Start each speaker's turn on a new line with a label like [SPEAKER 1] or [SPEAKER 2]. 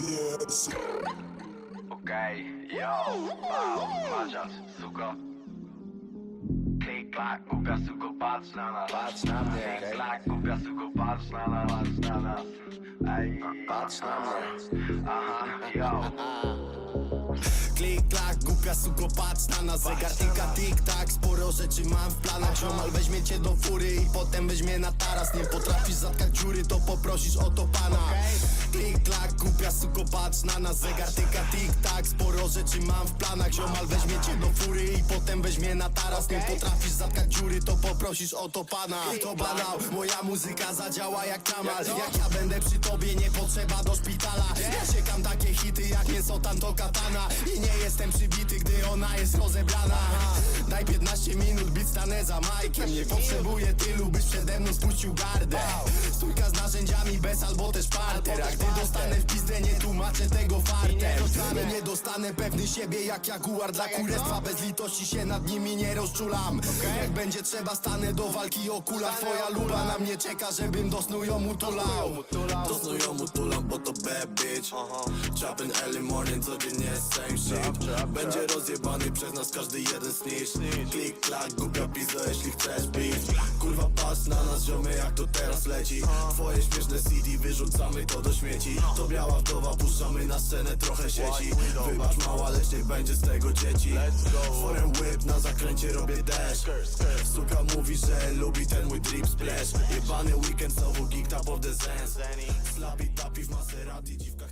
[SPEAKER 1] Yes.
[SPEAKER 2] Okej, yo, wow, macias, suko? Klik, klak, głupia suko, patrz na nas.
[SPEAKER 1] Patrz na mnie, okej?
[SPEAKER 2] klak, głupia suko, patrz na nas. Patrz na nas. Ej,
[SPEAKER 1] Patrz na mnie.
[SPEAKER 2] Aha, yo
[SPEAKER 3] klak, głupia suko, patrz na nas Zegar tik, tak, sporo rzeczy mam w planach. Ziomal weźmie cię do fury i potem weźmie na taras. Nie potrafisz zatkać dziury, to poprosisz o to pana. Klik, klak, głupia suko, na nas Zegar tyka, tik, tak, sporo rzeczy mam w planach Ziomal weźmie cię do fury i potem weźmie na taras. Nie potrafisz zatkać dziury, to poprosisz o to pana. To banał, moja muzyka zadziała jak kamal. Jak ja będę przy tobie, nie potrzeba do szpitala. Ja siekam takie hity jak mięso tamto katana. I nie jestem przybity, gdy ona jest rozebrana. Daj 15 minut, bit stanę za majkiem. Nie potrzebuję tylu, byś przede mną spuścił gardę. Stójka z narzędziami bez albo też parter. A gdy dostanę w pizdę, nie tłumaczę tego nie dostanę pewny siebie jak jaguar dla kurestwa Bez litości się nad nimi nie rozczulam. Jak będzie trzeba, stanę do walki o kulach Twoja luba na mnie czeka, żebym do snu ją utulał. Do snu ją utulam, bo to bad bitch. Chopping early morning, codziennie same shit. Będzie rozjebany przez nas każdy jeden snitch. Klik, klak, głupia pizdo, jeśli chcesz beef Kurwa patrz na nas ziomy, jak to teraz leci. Twoje śmieszne CD, wyrzucamy to do śmieci. To biała wdowa, puszczamy na scenę trochę sieci Wybacz mała, lecz niech będzie z tego dzieci. Forem whip, na zakręcie robię dash. Suka mówi, że lubi ten mój drip splash. Jebany weekend, znowu geek top of the sense Slappy tapi w Maserati, dziwka